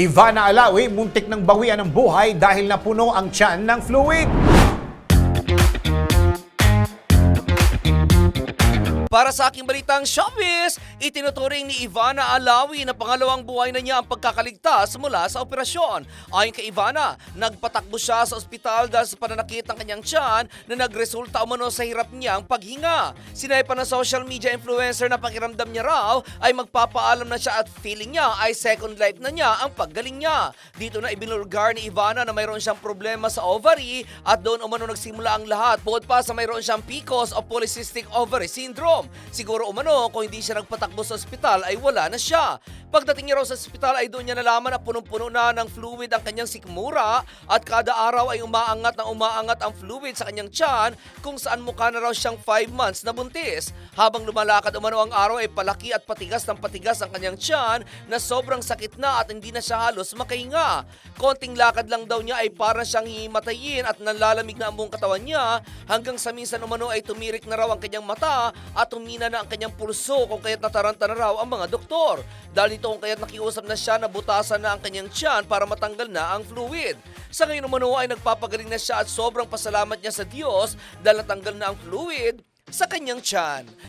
Ivana Alawi, muntik ng bawian ng buhay dahil napuno ang tiyan ng fluid. Para sa aking balitang showbiz, itinuturing ni Ivana Alawi na pangalawang buhay na niya ang pagkakaligtas mula sa operasyon. Ayon kay Ivana, nagpatakbo siya sa ospital dahil sa pananakit ng kanyang tiyan na nagresulta umano sa hirap niyang paghinga. Sinay pa ng social media influencer na pakiramdam niya raw ay magpapaalam na siya at feeling niya ay second life na niya ang paggaling niya. Dito na ibinulgar ni Ivana na mayroon siyang problema sa ovary at doon umano nagsimula ang lahat. Bukod pa sa mayroon siyang PCOS o polycystic ovary syndrome. Siguro umano kung hindi siya nagpatakbo sa ospital ay wala na siya. Pagdating niya raw sa ospital ay doon niya nalaman na punong-puno na ng fluid ang kanyang sikmura at kada araw ay umaangat na umaangat ang fluid sa kanyang tiyan kung saan mukha na raw siyang 5 months na buntis. Habang lumalakad umano ang araw ay palaki at patigas ng patigas ang kanyang tiyan na sobrang sakit na at hindi na siya halos makahinga. Konting lakad lang daw niya ay parang siyang hihimatayin at nalalamig na ang buong katawan niya hanggang sa minsan umano ay tumirik na raw ang kanyang mata at humina na ang kanyang pulso kung kaya't nataranta na raw ang mga doktor. Dahil dito kung kaya't nakiusap na siya na butasan na ang kanyang tiyan para matanggal na ang fluid. Sa ngayon umano ay nagpapagaling na siya at sobrang pasalamat niya sa Diyos dahil natanggal na ang fluid sa kanyang tiyan.